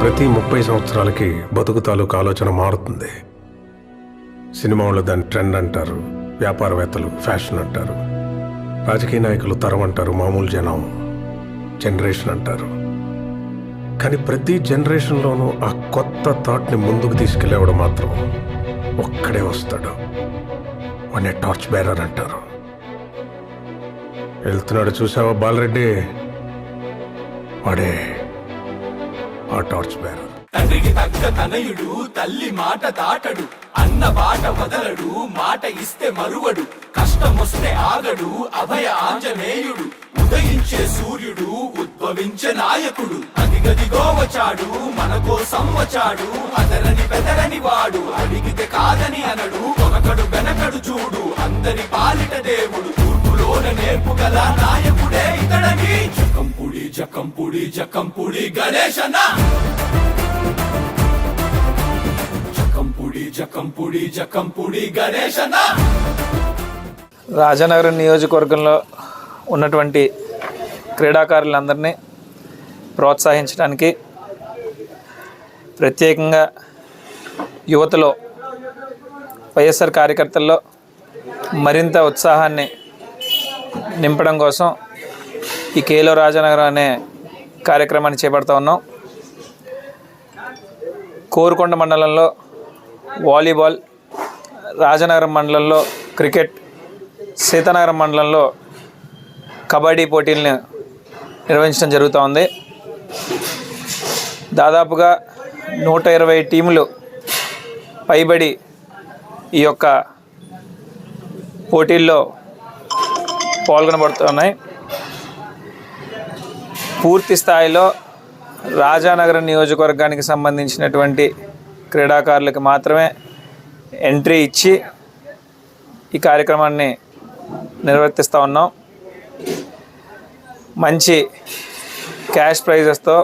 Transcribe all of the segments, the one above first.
ప్రతి ముప్పై సంవత్సరాలకి బతుకు తాలూకు ఆలోచన మారుతుంది. సినిమా వాళ్ళు దాన్ని ట్రెండ్ అంటారు వ్యాపారవేత్తలు ఫ్యాషన్ అంటారు రాజకీయ నాయకులు తరం అంటారు మామూలు జనం జనరేషన్ అంటారు. కానీ ప్రతి జనరేషన్లోనూ ఆ కొత్త థాట్ని ముందుకు తీసుకెళ్ళేవాడు మాత్రం ఒక్కడే వస్తాడు. వాడిని టార్చ్ బేరర్ అంటారు. వెళ్తున్నాడు చూసావా బాలరెడ్డి? వాడే ఆ టార్చ్ బేరర్ తండ్రికి తగ్గ తనయుడు తల్లి మాట దాటడు. అన్న బాట వదలడు మాట ఇస్తే మరువడు. కష్టమొస్తే ఆగడు అభయ ఆంజనేయుడు. ఉదయించే సూర్యుడు ఉద్భవించే నాయకుడు. అదిగదిగో వచ్చాడు మన కోసం వచ్చాడు. అదరని బెదరని వాడు అడిగితే కాదని అనడు. కొనకడు వెనకడు చూడు అందరి పాలిట దేవుడు. తూర్పులోన నేర్పుగల గల నాయకుడు. జకంపుడి జకంపుడి జకంపుడి గణేశనా జకంపుడి జకంపుడి జకంపుడి గణేశన రాజనగరం నియోజకవర్గంలో ఉన్నటువంటి క్రీడాకారులందరినీ ప్రోత్సహించడానికి ప్రత్యేకంగా యువతలో వైఎస్ఆర్ కార్యకర్తల్లో మరింత ఉత్సాహాన్ని నింపడం కోసం ఈ కేలో రాజానగర్ అనే కార్యక్రమాన్ని చేపడుతూ ఉన్నాం. కోరుకొండ మండలంలో వాలీబాల్ రాజనగరం మండలంలో క్రికెట్ సీతానగరం మండలంలో కబడ్డీ పోటీలను నిర్వహించడం జరుగుతూ ఉంది. దాదాపుగా నూట ఇరవై టీములు పైబడి ఈ యొక్క పోటీల్లో పాల్గొనబడుతున్నాయి. పూర్తి స్థాయిలో రాజానగరం నియోజకవర్గానికి సంబంధించినటువంటి క్రీడాకారులకు మాత్రమే ఎంట్రీ ఇచ్చి ఈ కార్యక్రమాన్ని నిర్వర్తిస్తూ ఉన్నాం. మంచి క్యాష్ ప్రైజెస్తో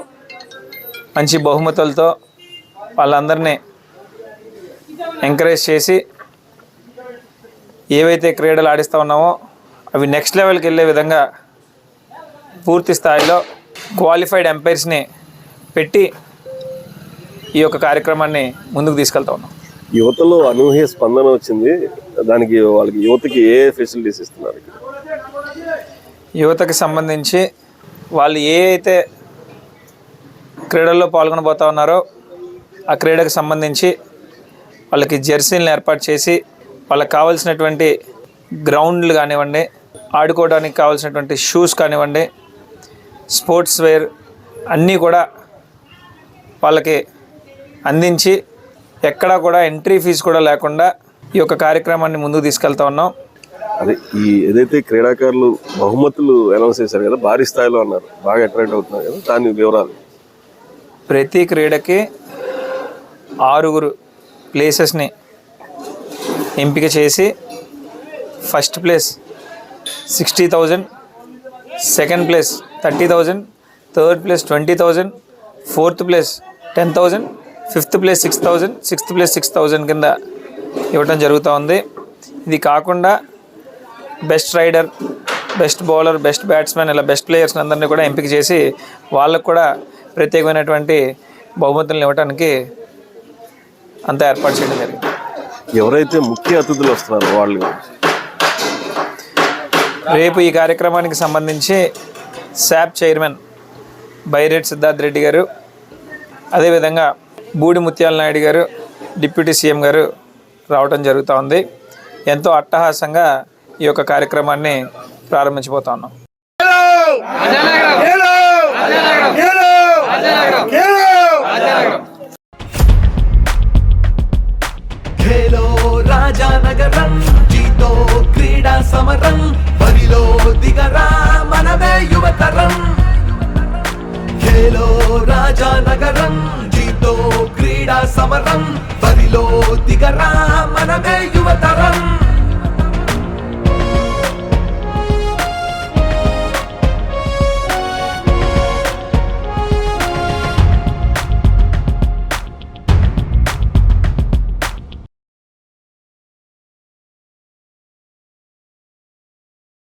మంచి బహుమతులతో వాళ్ళందరినీ ఎంకరేజ్ చేసి ఏవైతే క్రీడలు ఆడిస్తూ ఉన్నామో అవి నెక్స్ట్ లెవెల్కి వెళ్ళే విధంగా పూర్తి స్థాయిలో క్వాలిఫైడ్ ఎంపైర్స్ని పెట్టి ఈ యొక్క కార్యక్రమాన్ని ముందుకు తీసుకెళ్తా ఉన్నాం. యువతలో అనూహ్య స్పందన వచ్చింది. దానికి వాళ్ళకి యువతకి ఏ ఫెసిలిటీస్ ఇస్తున్నారు యువతకి సంబంధించి వాళ్ళు ఏ అయితే క్రీడల్లో పాల్గొనబోతా ఉన్నారో ఆ క్రీడకు సంబంధించి వాళ్ళకి జెర్సీలను ఏర్పాటు చేసి వాళ్ళకి కావాల్సినటువంటి గ్రౌండ్లు కానివ్వండి ఆడుకోవడానికి కావాల్సినటువంటి షూస్ కానివ్వండి స్పోర్ట్స్ వేర్ అన్నీ కూడా వాళ్ళకి అందించి ఎక్కడా కూడా ఎంట్రీ ఫీజు కూడా లేకుండా ఈ యొక్క కార్యక్రమాన్ని ముందుకు తీసుకెళ్తా ఉన్నాం. అదే ఈ ఏదైతే క్రీడాకారులు బహుమతులు అనౌన్స్ చేశారు కదా భారీ స్థాయిలో అన్నారు బాగా అట్రాక్ట్ అవుతున్నారు కదా దాని వివరాలు. ప్రతి క్రీడకి ఆరుగురు ప్లేసెస్ని ఎంపిక చేసి first place sixty thousand second place thirty thousand third place twenty thousand fourth place ten thousand fifth place six thousand sixth place six thousand కింద ఇవ్వటం జరుగుతూ ఉంది. ఇది కాకుండా best raider best bowler best batsmen ఇలా బెస్ట్ ప్లేయర్స్ అందరినీ కూడా ఎంపిక చేసి వాళ్ళకు కూడా ప్రత్యేకమైనటువంటి బహుమతులను ఇవ్వడానికి అంతా ఏర్పాటు చేయడం జరిగింది. ఎవరైతే ముఖ్య అతిథులు వస్తున్నారో వాళ్ళు రేపు ఈ కార్యక్రమానికి సంబంధించి శాప్ చైర్మన్ బైరేట్ సిద్ధార్థ్ రెడ్డి గారు అదేవిధంగా బూడి ముత్యాల నాయుడు గారు డిప్యూటీ సీఎం గారు రావడం జరుగుతూ ఉంది. ఎంతో అట్టహాసంగా ఈ యొక్క కార్యక్రమాన్ని ప్రారంభించబోతా ఉన్నాం. రాజానగరం జీతో క్రీడా సమరం బరిలో దిగరా. మనమే యువతరం. ఖేలో రాజానగరం జీతో క్రీడా సమరం బరిలో దిగరా మనమే యువతరం.